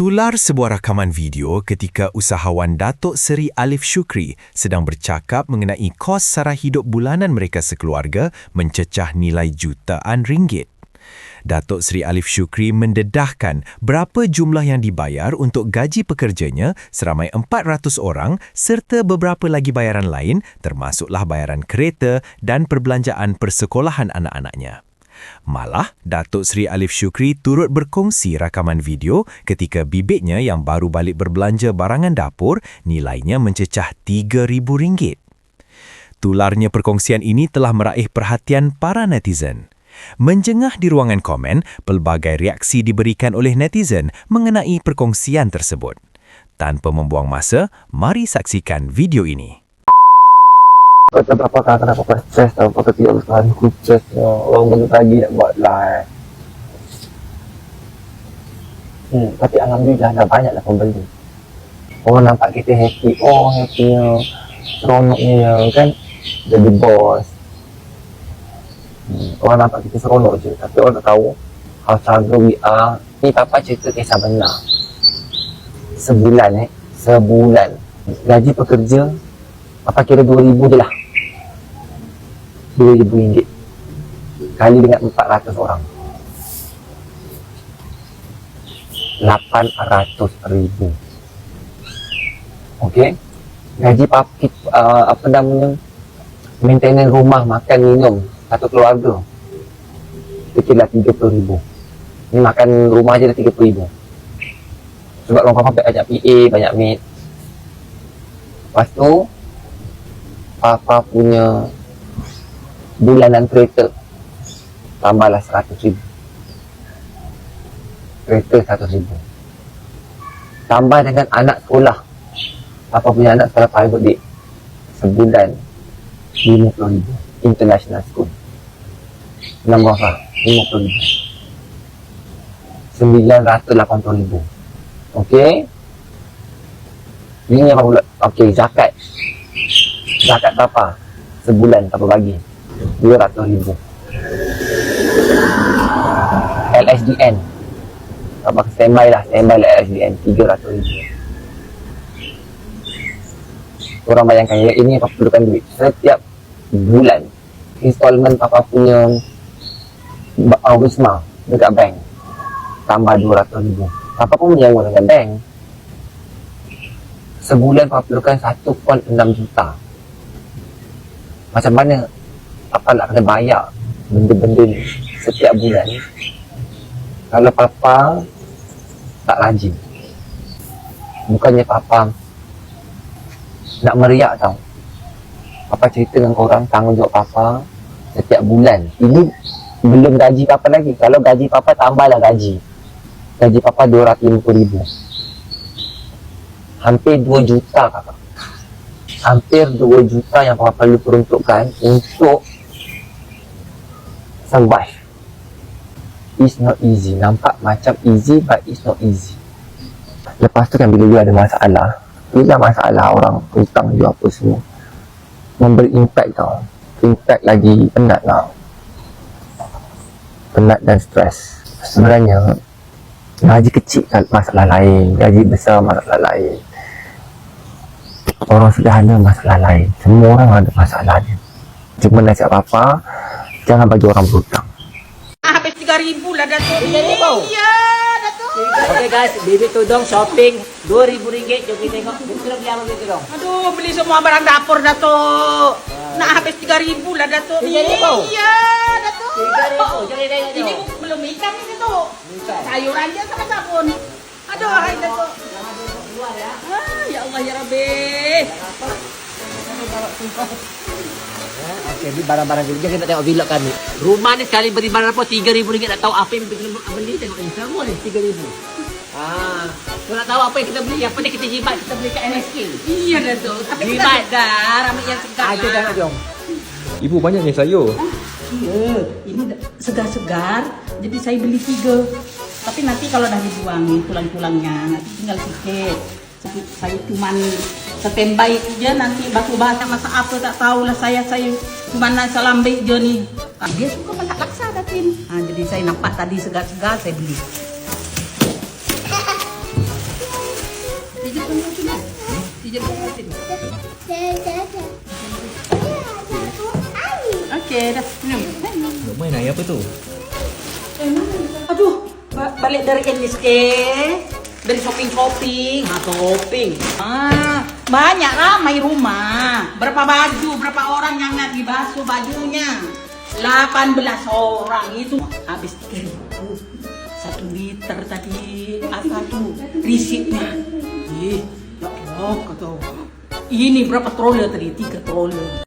Tular sebuah rakaman video ketika usahawan Datuk Seri Alif Syukri sedang bercakap mengenai kos sara hidup bulanan mereka sekeluarga mencecah nilai jutaan ringgit. Datuk Seri Alif Syukri mendedahkan berapa jumlah yang dibayar untuk gaji pekerjanya seramai 400 orang serta beberapa lagi bayaran lain termasuklah bayaran kereta dan perbelanjaan persekolahan anak-anaknya. Malah, Datuk Seri Alif Syukri turut berkongsi rakaman video ketika bibitnya yang baru balik berbelanja barangan dapur nilainya mencecah RM3,000. Tularnya perkongsian ini telah meraih perhatian para netizen. Menjengah di ruangan komen, pelbagai reaksi diberikan oleh netizen mengenai perkongsian tersebut. Tanpa membuang masa, mari saksikan video ini. Kata berapa kali kenapa kau stres tau Kau tidak bersalah aku stres Orang bangun pagi nak buat live. Hmm, tapi Alhamdulillah dah banyak lah pembeli. Orang nampak kita happy Oh happynya Seronoknya kan? Jadi bos. Hmm, Orang nampak kita seronok je Tapi orang tak tahu How struggle we are. Ni papa cerita kisah benar. Sebulan eh? Sebulan. Gaji pekerja Papa kira RM2,000 je lah RM2,000 kali dengan 400 orang. RM800,000 Okey? Gaji papi uh, apa namanya? Maintenance rumah makan minum satu keluarga. Kira RM30,000 ni makan rumah je dah RM30,000 sebab orang papa banyak PA banyak maid. Lepas tu papa punya bulanan kereta tambahlah seratus ribu. Kereta seratus ribu. Tambah dengan anak sekolah. Apa punya anak sekolah private dik sebulan lima puluh ribu. International school. Enam berapa lima puluh ribu. Sembilan ratus lapan puluh ribu. Okey? Ini apa pula? Okey zakat. Zakat berapa? Sebulan berapa bagi RM200,000 LSDN apa standby lah standby lah LSDN RM300,000 orang bayangkan ya ini apa perlukan duit. Setiap bulan installment papa punya wisma dekat bank tambah RM200,000 papa pun menyewa dengan bank sebulan papa perlukan 1.6 juta. Macam mana Papa nak kena bayar benda-benda ni setiap bulan. Kalau Papa tak rajin bukannya Papa nak meriak tau. Papa cerita dengan korang tanggungjawab Papa setiap bulan. Ini belum gaji Papa lagi. Kalau gaji Papa tambahlah gaji. Gaji Papa RM250,000 hampir 2 juta kakak hampir 2 juta yang Papa perlu peruntukkan untuk survive. It's not easy. Nampak macam easy but it's not easy. Lepas tu kan bila you ada masalah, bila masalah orang hutang you apa semua, memberi impact tau. Impact lagi penat lah. Penat dan stres. Sebenarnya, gaji kecil kan masalah lain. Gaji besar masalah lain. Orang sederhana masalah lain. Semua orang ada masalahnya. Cuma nasihat apa jangan bagi orang berhutang. Ah, habis 3000 lah Datuk. 3,000? Iya, Datuk. Okay guys, Bibi Tudong shopping RM2,000. Jom kita tengok. Kita beli apa Bibi Tudong? Aduh, beli semua barang dapur Datuk. Nak habis 3000 lah Datuk. 3,000? Iya, Datuk. RM3,000. Jom kita tengok. Ini belum ikan ni Datuk. Ikan. Sayuran dia sama sabun. Aduh, hai Datuk. Luar ya. Ah, ya Allah ya Rabbi. Okey, beli barang-barang dulu. Jom kita tengok vlog kami. Rumah ni sekali beri barang apa RM3,000 nak tahu apa yang kita nak beli tengok ni. Semua ni RM3,000. Ah, kau nak tahu apa yang kita beli? Yang penting kita jibat kita beli kat NSK. Iya Datuk. Tapi kita Jimat. sedar ambil yang segar. Ada dah nak jom. Ibu banyaknya sayur. Iya, ini segar-segar. Jadi saya beli tiga. Tapi nanti kalau dah dibuang ni tulang-tulangnya, nanti tinggal sikit. Tapi saya cuma standby je nanti batu bata masa apa tak tahulah saya saya cuma nak ambil je ni. Ah, Dia suka masak laksa Datin. Ha, jadi saya nampak tadi segar-segar saya beli. Okey, dah. Minum. Main air apa tu? Aduh, ba- balik dari NSK, dari shopping-shopping. Ha, shopping. Ah, banyak ramai rumah. Berapa baju, berapa orang yang nak dibasuh bajunya? 18 orang itu habis 3 ribu. Satu liter tadi, apa tuh risipnya? Ih, ya Allah, kata Ini berapa troller tadi? Tiga troller.